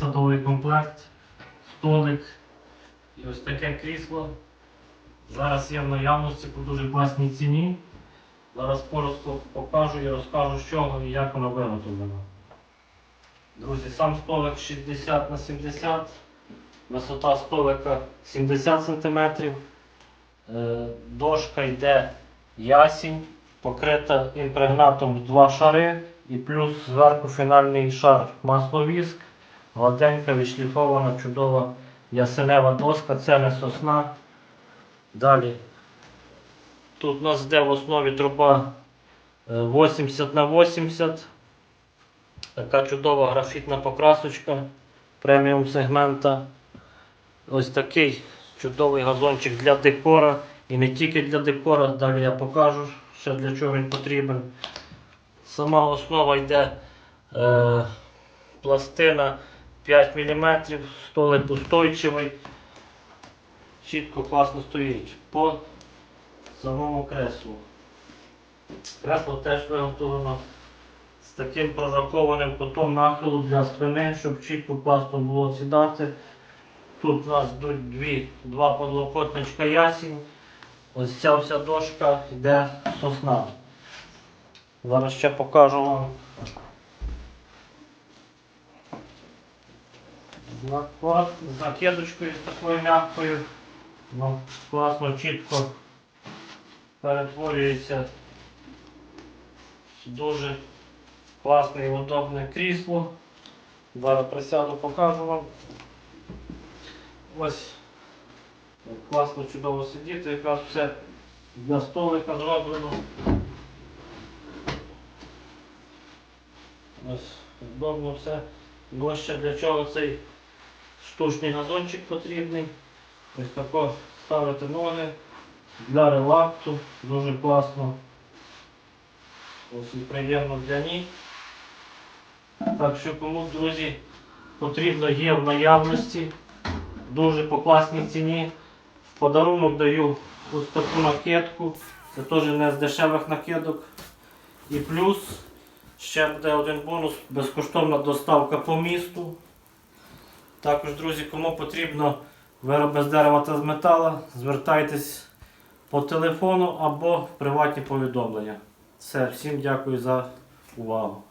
садовий комплект, столик і ось таке крісло. Зараз є в наявності по дуже класній ціні. Зараз просто покажу і розкажу, з чого і як воно виготовлено. Друзі, сам столик 60 на 70, висота столика 70 см. Е, Дошка йде ясінь, покрита імпрегнатом в два шари і плюс зверху фінальний шар масловіск, гладенька, відшліфована, чудова ясенева доска, це не сосна. Далі. Тут у нас йде в основі труба е, 80 на 80. Така чудова графітна покрасочка преміум сегмента. Ось такий чудовий газончик для декора. І не тільки для декора, далі я покажу, ще для чого він потрібен. Сама основа йде е, пластина 5 мм, столик устойчивий. Чітко класно стоїть по самому креслу. Кресло теж виготовлено з таким прорахованим кутом нахилу для спини, щоб чітко класно було сідати. Тут у нас йдуть дві, два подлокотничка ясінь. Ось ця вся дошка йде сосна. Зараз ще покажу вам. Наклад з накидочкою такою м'якою. Ну, класно, чітко перетворюється дуже класне і удобне крісло. Зараз присяду, покажу вам. Ось класно чудово сидіти, якраз все для столика зроблено. Ось удобно все. Ще для чого цей штучний газончик потрібний. Ось тако ставити ноги для релаксу, дуже класно. Ось і приємно для ніг. Так що кому, друзі, потрібно є в наявності, дуже по класній ціні. В подарунок даю ось таку накидку. Це теж не з дешевих накидок. І плюс ще буде один бонус, безкоштовна доставка по місту. Також, друзі, кому потрібно вироби з дерева та з металу, звертайтесь по телефону або в приватні повідомлення. Все, всім дякую за увагу.